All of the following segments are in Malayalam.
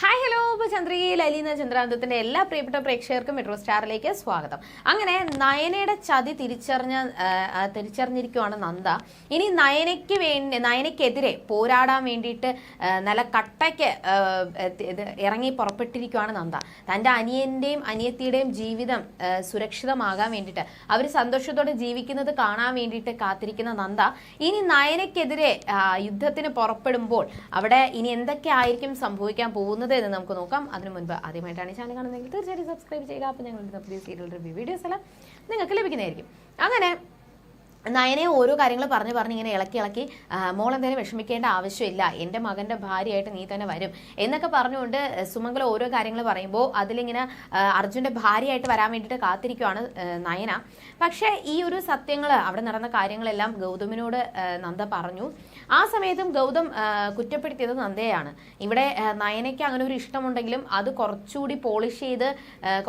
ഹായ് ഹലോ ഇപ്പോൾ ചന്ദ്രികയിൽ അലീന ചന്ദ്രാന്തത്തിന്റെ എല്ലാ പ്രിയപ്പെട്ട പ്രേക്ഷകർക്കും മെട്രോ സ്റ്റാറിലേക്ക് സ്വാഗതം. അങ്ങനെ നയനയുടെ ചതി തിരിച്ചറിഞ്ഞ തിരിച്ചറിഞ്ഞിരിക്കുവാണ് നന്ദ. ഇനി നയനയ്ക്ക് വേണ്ടി നയനയ്ക്കെതിരെ പോരാടാൻ വേണ്ടിയിട്ട് നല്ല കട്ടയ്ക്ക് ഇറങ്ങി പുറപ്പെട്ടിരിക്കുവാണ് നന്ദ. തന്റെ അനിയന്റെയും അനിയത്തിയുടെയും ജീവിതം സുരക്ഷിതമാകാൻ വേണ്ടിയിട്ട് അവർ സന്തോഷത്തോടെ ജീവിക്കുന്നത് കാണാൻ വേണ്ടിയിട്ട് കാത്തിരിക്കുന്ന നന്ദ. ഇനി നയനയ്ക്കെതിരെ യുദ്ധത്തിന് പുറപ്പെടുമ്പോൾ അവിടെ ഇനി എന്തൊക്കെ ആയിരിക്കും സംഭവിക്കാൻ പോകുന്നത് എന്ന് നമുക്ക് നോക്കാം. അതിനു മുൻപ് ആദ്യമായിട്ടാണ് ഈ ചാനൽ കാണുന്നതെങ്കിൽ തീർച്ചയായിട്ടും സബ്സ്ക്രൈബ് ചെയ്യുക. അപ്പോൾ ഞങ്ങളുടെ പുതിയ സീരിയൽ റിവ്യൂ വീഡിയോസ് എല്ലാം നിങ്ങൾക്ക് ലഭിക്കുന്നതായിരിക്കും. അങ്ങനെ നയനെ ഓരോ കാര്യങ്ങൾ പറഞ്ഞു പറഞ്ഞ് ഇങ്ങനെ ഇളക്കി ഇളക്കി മോൾ എന്തായാലും വിഷമിക്കേണ്ട ആവശ്യമില്ല. എന്റെ മകന്റെ ഭാര്യയായിട്ട് നീ തന്നെ വരും. എന്നൊക്കെ പറഞ്ഞുകൊണ്ട് സുമംഗല ഓരോ കാര്യങ്ങൾ പറയുമ്പോൾ അതിലിങ്ങനെ അർജുന്റെ ഭാര്യയായിട്ട് വരാൻ വേണ്ടിയിട്ട് കാത്തിരിക്കുവാണ് നയന. പക്ഷേ ഈ ഒരു സത്യങ്ങൾ അവിടെ നടന്ന കാര്യങ്ങളെല്ലാം ഗൗതമിനോട് നന്ദ പറഞ്ഞു. ആ സമയത്തും ഗൗതം കുറ്റപ്പെടുത്തിയത് നന്ദയാണ് ഇവിടെ നയനയ്ക്ക് അങ്ങനെ ഒരു ഇഷ്ടമുണ്ടെങ്കിലും അത് കുറച്ചുകൂടി പോളിഷ് ചെയ്ത്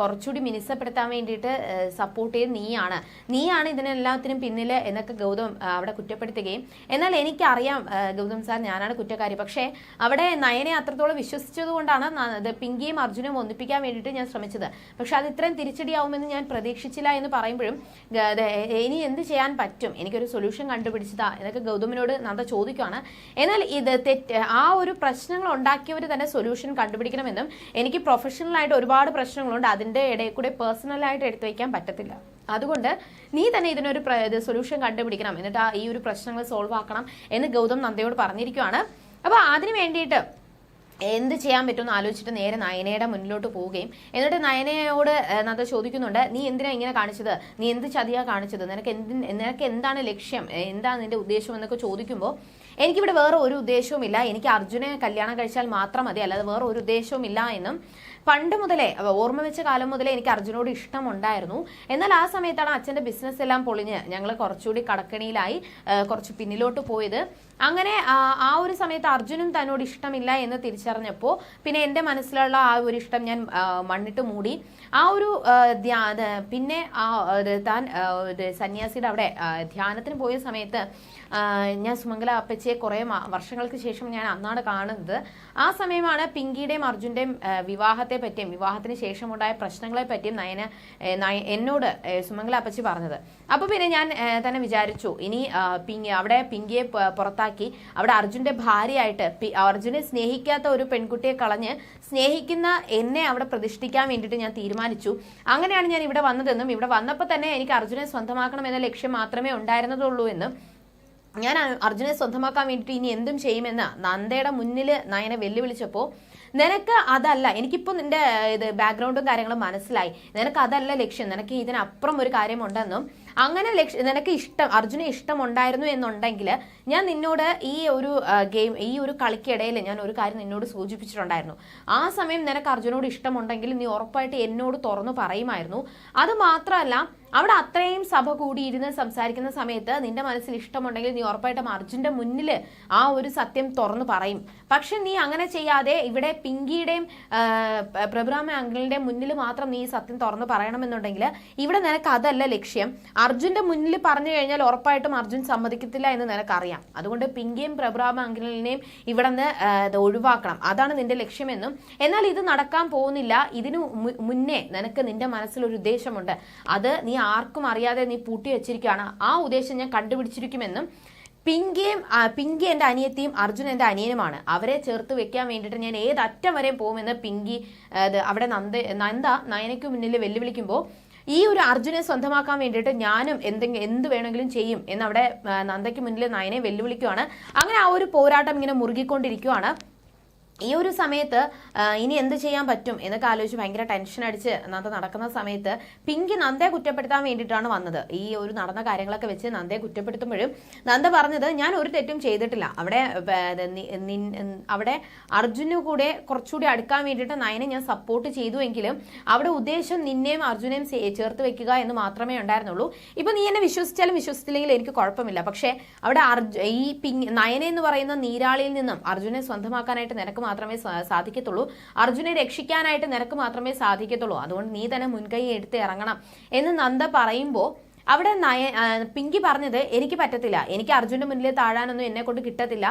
കുറച്ചുകൂടി മിനുസപ്പെടുത്താൻ വേണ്ടിയിട്ട് സപ്പോർട്ട് ചെയ്ത് നീയാണ്. നീയാണ് ഇതിനെല്ലാത്തിനും പിന്നിൽ എന്നൊക്കെ ഗൗതം അവിടെ കുറ്റപ്പെടുത്തുകയും. എന്നാൽ എനിക്കറിയാം ഗൗതം സാർ ഞാനാണ് കുറ്റക്കാരി. പക്ഷേ അവിടെ നയനെ അത്രത്തോളം വിശ്വസിച്ചതുകൊണ്ടാണ് പിങ്കിയും അർജുനും ഒന്നിപ്പിക്കാൻ വേണ്ടിയിട്ട് ഞാൻ ശ്രമിച്ചത്. പക്ഷെ അത് ഇത്രയും തിരിച്ചടിയാവുമെന്ന് ഞാൻ പ്രതീക്ഷിച്ചില്ല എന്ന് പറയുമ്പോഴും ഇനി എന്ത് ചെയ്യാൻ പറ്റും? എനിക്കൊരു സൊല്യൂഷൻ കണ്ടുപിടിച്ചതാ എന്നൊക്കെ ഗൗതമിനോട് നന്ദ ചോദിക്കുകയാണ് എന്നാൽ ഇത് തെറ്റ് ആ ഒരു പ്രശ്നങ്ങൾ ഉണ്ടാക്കിയവർ തന്നെ സൊല്യൂഷൻ കണ്ടുപിടിക്കണമെന്നും എനിക്ക് പ്രൊഫഷണലായിട്ട് ഒരുപാട് പ്രശ്നങ്ങളുണ്ട്. അതിന്റെ ഇടയിൽ കൂടെ പേഴ്സണലായിട്ട് എടുത്തു വയ്ക്കാൻ പറ്റത്തില്ല. അതുകൊണ്ട് നീ തന്നെ ഇതിനൊരു സൊല്യൂഷൻ കണ്ടുപിടിക്കണം. എന്നിട്ട് ആ ഈ ഒരു പ്രശ്നങ്ങൾ സോൾവ് ആക്കണം എന്ന് ഗൗതം നന്ദയോട് പറഞ്ഞിരിക്കുവാണ്. അപ്പോൾ അതിന് വേണ്ടിയിട്ട് എന്ത് ചെയ്യാൻ പറ്റുമെന്ന് ആലോചിച്ചിട്ട് നേരെ നയനയുടെ മുന്നിലോട്ട് പോവുകയും എന്നിട്ട് നയനയോട് നന്ദ ചോദിക്കുന്നുണ്ട് നീ എന്തിനാ ഇങ്ങനെ കാണിച്ചത്? നീ എന്ത് ചതിയാ കാണിച്ചത്? നിനക്ക് എന്തി നിനക്ക് എന്താണ് ലക്ഷ്യം? എന്താണ് നിന്റെ ഉദ്ദേശം? എന്നൊക്കെ ചോദിക്കുമ്പോൾ എനിക്കിവിടെ വേറെ ഒരു ഉദ്ദേശവുമില്ല. എനിക്ക് അർജുനെ കല്യാണം കഴിച്ചാൽ മാത്രം മതി. അല്ലാതെ വേറെ ഒരു ഉദ്ദേശവുമില്ല എന്നും പണ്ട് മുതലേ ഓർമ്മ വെച്ച കാലം മുതലേ എനിക്ക് അർജുനോട് ഇഷ്ടമുണ്ടായിരുന്നു. എന്നാൽ ആ സമയത്താണ് അച്ഛന്റെ ബിസിനസ് എല്ലാം പൊളിഞ്ഞ് ഞങ്ങൾ കുറച്ചുകൂടി കടക്കണിയിലായി കുറച്ച് പിന്നിലോട്ട് പോയത്. അങ്ങനെ ആ, ഒരു സമയത്ത് അർജുനും തന്നോട് ഇഷ്ടമില്ല എന്ന് തിരിച്ചറിഞ്ഞപ്പോൾ പിന്നെ എന്റെ മനസ്സിലുള്ള ആ ഒരു ഇഷ്ടം ഞാൻ മണ്ണിട്ട് മൂടി. ആ ഒരു പിന്നെ ആ താൻ സന്യാസിയുടെ അവിടെ ധ്യാനത്തിന് പോയ സമയത്ത് ഞാൻ സുമംഗല അപ്പച്ചയെ കുറേ വർഷങ്ങൾക്ക് ശേഷം ഞാൻ അന്നാണ് കാണുന്നത്. ആ സമയമാണ് പിങ്കിയുടെയും അർജുന്റെയും വിവാഹത്തെ പറ്റിയും വിവാഹത്തിന് ശേഷമുണ്ടായ പ്രശ്നങ്ങളെ പറ്റിയും നയന എന്നോട് സുമംഗല അപ്പച്ചി പറഞ്ഞത്. അപ്പോൾ പിന്നെ ഞാൻ തന്നെ വിചാരിച്ചു ഇനി പിങ്കി അവിടെ പിങ്കിയെ പുറത്താക്കി അവിടെ അർജുന്റെ ഭാര്യയായിട്ട് അർജുനെ സ്നേഹിക്കാത്ത ഒരു പെൺകുട്ടിയെ കളഞ്ഞ് സ്നേഹിക്കുന്ന എന്നെ അവിടെ പ്രതിഷ്ഠിക്കാൻ വേണ്ടിയിട്ട് ഞാൻ തീരുമാനിച്ചു. അങ്ങനെയാണ് ഞാൻ ഇവിടെ വന്നതെന്നും ഇവിടെ വന്നപ്പോൾ തന്നെ എനിക്ക് അർജുനെ സ്വന്തമാക്കണം എന്ന ലക്ഷ്യം മാത്രമേ ഉണ്ടായിരുന്നതുള്ളൂ എന്നും ഞാൻ അർജുനെ സ്വന്തമാക്കാൻ വേണ്ടിയിട്ട് ഇനി എന്തും ചെയ്യുമെന്ന് നന്ദയുടെ മുന്നിൽ നയനെ വെല്ലുവിളിച്ചപ്പോൾ നിനക്ക് അതല്ല എനിക്കിപ്പോൾ നിന്റെ ഇത് ബാക്ക്ഗ്രൗണ്ടും കാര്യങ്ങളും മനസ്സിലായി. നിനക്ക് അതല്ല ലക്ഷ്യം. നിനക്ക് ഇതിനപ്പുറം ഒരു കാര്യമുണ്ടെന്നും അങ്ങനെ നിനക്ക് ഇഷ്ടം അർജുനെ ഇഷ്ടമുണ്ടായിരുന്നു എന്നുണ്ടെങ്കിൽ ഞാൻ നിന്നോട് ഈ ഒരു ഗെയിം ഈ ഒരു കളിക്കിടയിൽ ഞാൻ ഒരു കാര്യം നിന്നോട് സൂചിപ്പിച്ചിട്ടുണ്ടായിരുന്നു. ആ സമയം നിനക്ക് അർജുനോട് ഇഷ്ടമുണ്ടെങ്കിൽ നീ ഉറപ്പായിട്ട് എന്നോട് തുറന്നു പറയുമായിരുന്നു. അത് മാത്രമല്ല അവിടെ അത്രയും സഭ കൂടിയിരുന്ന് സംസാരിക്കുന്ന സമയത്ത് നിന്റെ മനസ്സിൽ ഇഷ്ടമുണ്ടെങ്കിൽ നീ ഉറപ്പായിട്ടും അർജുന്റെ മുന്നിൽ ആ ഒരു സത്യം തുറന്നു പറയും. പക്ഷെ നീ അങ്ങനെ ചെയ്യാതെ ഇവിടെ പിങ്കിയുടെയും പ്രഭുരാമ അങ്കിളിന്റെ മുന്നിൽ മാത്രം നീ സത്യം തുറന്നു പറയണമെന്നുണ്ടെങ്കിൽ ഇവിടെ നിനക്ക് അതല്ല ലക്ഷ്യം. അർജുന്റെ മുന്നിൽ പറഞ്ഞു കഴിഞ്ഞാൽ ഉറപ്പായിട്ടും അർജുൻ സമ്മതിക്കത്തില്ല എന്ന് നിനക്കറിയാം. അതുകൊണ്ട് പിങ്കിയും പ്രഭുരാമ അങ്കിളിനെയും ഇവിടെ നിന്ന് ഒഴിവാക്കണം. അതാണ് നിന്റെ ലക്ഷ്യമെന്നും. എന്നാൽ ഇത് നടക്കാൻ പോകുന്നില്ല. ഇതിനു മുന്നേ നിനക്ക് നിന്റെ മനസ്സിൽ ഒരു ഉദ്ദേശമുണ്ട്. അത് നീ ആർക്കും അറിയാതെ നീ പൂട്ടി വെച്ചിരിക്കുകയാണ്. ആ ഉദ്ദേശം ഞാൻ കണ്ടുപിടിച്ചിരിക്കുമെന്നും പിങ്കിയും പിങ്കി എന്റെ അനിയത്തിയും അർജുൻ എന്റെ അനിയനുമാണ്. അവരെ ചേർത്ത് വെക്കാൻ വേണ്ടിയിട്ട് ഞാൻ ഏതറ്റം വരെയും വരെ പോകുമെന്ന് പിങ്കി അവിടെ നന്ദ നന്ദ നയനയ്ക്ക് മുന്നിൽ വെല്ലുവിളിക്കുമ്പോൾ ഈ ഒരു അർജുനെ സ്വന്തമാക്കാൻ വേണ്ടിയിട്ട് ഞാനും എന്തെങ്കിലും എന്ത് വേണമെങ്കിലും ചെയ്യും എന്നവിടെ നന്ദയ്ക്ക് മുന്നിൽ നയനെ വെല്ലുവിളിക്കുവാണ്. അങ്ങനെ ആ ഒരു പോരാട്ടം ഇങ്ങനെ മുറുകിക്കൊണ്ടിരിക്കുവാണ്. ഈ ഒരു സമയത്ത് ഇനി എന്ത് ചെയ്യാൻ പറ്റും എന്നൊക്കെ ആലോചിച്ച് ഭയങ്കര ടെൻഷൻ അടിച്ച് നന്ദ നടക്കുന്ന സമയത്ത് പിങ്കി നന്ദയെ കുറ്റപ്പെടുത്താൻ വേണ്ടിയിട്ടാണ് വന്നത്. ഈ ഒരു നടന്ന കാര്യങ്ങളൊക്കെ വെച്ച് നന്ദയെ കുറ്റപ്പെടുത്തുമ്പോഴും നന്ദ പറഞ്ഞത് ഞാൻ ഒരു തെറ്റും ചെയ്തിട്ടില്ല. അവിടെ അവിടെ അർജുനു കൂടെ കുറച്ചുകൂടി അടുക്കാൻ വേണ്ടിയിട്ട് നയനെ ഞാൻ സപ്പോർട്ട് ചെയ്തുവെങ്കിലും അവിടെ ഉദ്ദേശം നിന്നെയും അർജുനെയും ചേർത്ത് വെക്കുക എന്ന് മാത്രമേ ഉണ്ടായിരുന്നുള്ളൂ. ഇപ്പൊ നീ എന്നെ വിശ്വസിച്ചാലും വിശ്വസിച്ചില്ലെങ്കിൽ എനിക്ക് കുഴപ്പമില്ല. പക്ഷേ അവിടെ അർജു ഈ പിങ് നയനെ എന്ന് പറയുന്ന നീരാളിയിൽ നിന്നും അർജുനെ സ്വന്തമാക്കാനായിട്ട് നിനക്ക് മാത്രമേ സാധിക്കത്തുള്ളൂ. അർജുനെ രക്ഷിക്കാനായിട്ട് നിനക്ക് മാത്രമേ സാധിക്കത്തുള്ളൂ. അതുകൊണ്ട് നീ തന്നെ മുൻകൈ എടുത്ത് ഇറങ്ങണം. എന്ന് നന്ദ പറയുമ്പോൾ അവിടെ നയ പിങ്കി പറഞ്ഞത് എനിക്ക് പറ്റത്തില്ല. എനിക്ക് അർജുന്റെ മുന്നിൽ താഴാനൊന്നും എന്നെ കൊണ്ട് കിട്ടത്തില്ല.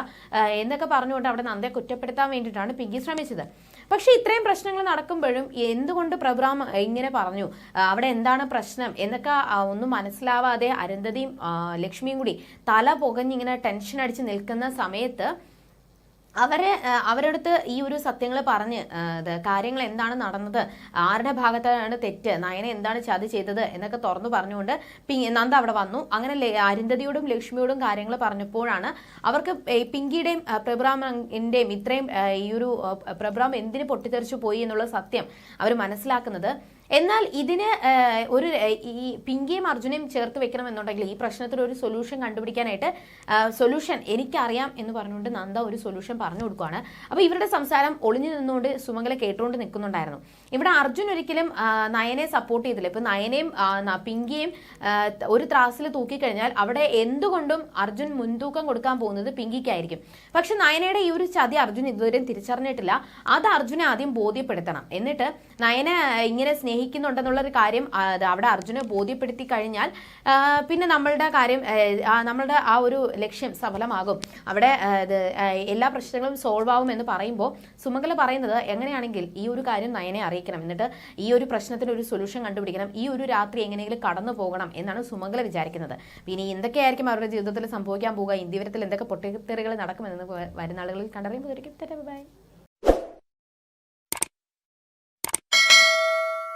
എന്നൊക്കെ പറഞ്ഞുകൊണ്ട് അവിടെ നന്ദയെ കുറ്റപ്പെടുത്താൻ വേണ്ടിയിട്ടാണ് പിങ്കി ശ്രമിച്ചത്. പക്ഷെ ഇത്രയും പ്രശ്നങ്ങൾ നടക്കുമ്പോഴും എന്തുകൊണ്ട് പ്രഭുറാം ഇങ്ങനെ പറഞ്ഞു? അവിടെ എന്താണ് പ്രശ്നം? എന്നൊക്കെ ഒന്നും മനസ്സിലാവാതെ അരുന്ധതിയും ലക്ഷ്മിയും കൂടി തല പുകഞ്ഞിങ്ങനെ ടെൻഷൻ അടിച്ച് നിൽക്കുന്ന സമയത്ത് അവരെ അവരടുത്ത് ഈ ഒരു സത്യങ്ങൾ പറഞ്ഞ് കാര്യങ്ങൾ എന്താണ് നടന്നത് ആരുടെ ഭാഗത്താണ് തെറ്റ് നയനെ എന്താണ് ചതി ചെയ്തത് എന്നൊക്കെ തുറന്നു പറഞ്ഞുകൊണ്ട് നന്ദ അവിടെ വന്നു. അങ്ങനെ അരുന്ധതിയോടും ലക്ഷ്മിയോടും കാര്യങ്ങൾ പറഞ്ഞപ്പോഴാണ് അവർക്ക് പിങ്കിയുടെയും ആ, ഇത്രയും ഈ ഒരു പ്രഭ്രാം എന്തിന് പൊട്ടിത്തെറിച്ചു പോയി എന്നുള്ള സത്യം അവർ മനസ്സിലാക്കുന്നത്. എന്നാൽ ഇതിന് ഒരു ഈ പിങ്കിയും അർജുനയും ചേർത്ത് വെക്കണം എന്നുണ്ടെങ്കിൽ ഈ പ്രശ്നത്തിന് ഒരു സൊല്യൂഷൻ കണ്ടുപിടിക്കാനായിട്ട് സൊല്യൂഷൻ എനിക്കറിയാം എന്ന് പറഞ്ഞുകൊണ്ട് നന്ദ ഒരു സൊല്യൂഷൻ പറഞ്ഞു കൊടുക്കുകയാണ് അപ്പോൾ ഇവരുടെ സംസാരം ഒളിഞ്ഞു നിന്നുകൊണ്ട് സുമംഗല കേട്ടുകൊണ്ട് നിൽക്കുന്നുണ്ടായിരുന്നു. ഇവിടെ അർജുൻ ഒരിക്കലും നയനെ സപ്പോർട്ട് ചെയ്തില്ല. ഇപ്പൊ നയനെയും പിങ്കിയും ഒരു ത്രാസിൽ തൂക്കിക്കഴിഞ്ഞാൽ അവിടെ എന്തുകൊണ്ടും അർജുൻ മുൻതൂക്കം കൊടുക്കാൻ പോകുന്നത് പിങ്കിക്കായിരിക്കും. പക്ഷെ നയനയുടെ ഈ ഒരു ചതി അർജുൻ ഇതുവരെയും തിരിച്ചറിഞ്ഞിട്ടില്ല. അത് അർജുനെ ആദ്യം ബോധ്യപ്പെടുത്തണം. എന്നിട്ട് നയനെ ഇങ്ങനെ സ്നേഹിക്കുന്നുണ്ടെന്നുള്ള ഒരു കാര്യം അവിടെ അർജുനെ ബോധ്യപ്പെടുത്തി കഴിഞ്ഞാൽ പിന്നെ നമ്മളുടെ കാര്യം നമ്മളുടെ ആ ഒരു ലക്ഷ്യം സഫലമാകും. അവിടെ എല്ലാ പ്രശ്നങ്ങളും സോൾവ് ആവും എന്ന് പറയുമ്പോൾ സുമംഗല പറയുന്നത് എങ്ങനെയാണെങ്കിൽ ഈ ഒരു കാര്യം നയനെ അറിയിക്കണം. എന്നിട്ട് ഈ ഒരു പ്രശ്നത്തിന് ഒരു സൊല്യൂഷൻ കണ്ടുപിടിക്കണം. ഈ ഒരു രാത്രി എങ്ങനെയെങ്കിലും കടന്നു പോകണം എന്നാണ് സുമംഗല വിചാരിക്കുന്നത്. പിന്നെ എന്തൊക്കെയായിരിക്കും അവരുടെ ജീവിതത്തിൽ സംഭവിക്കാൻ പോകുക? ഇന്ത്യവരത്തിൽ എന്തൊക്കെ പൊട്ടിത്തെറികൾ നടക്കുമെന്ന് വരുന്ന ആളുകളിൽ കണ്ടറിയുമ്പോൾ ബൈ.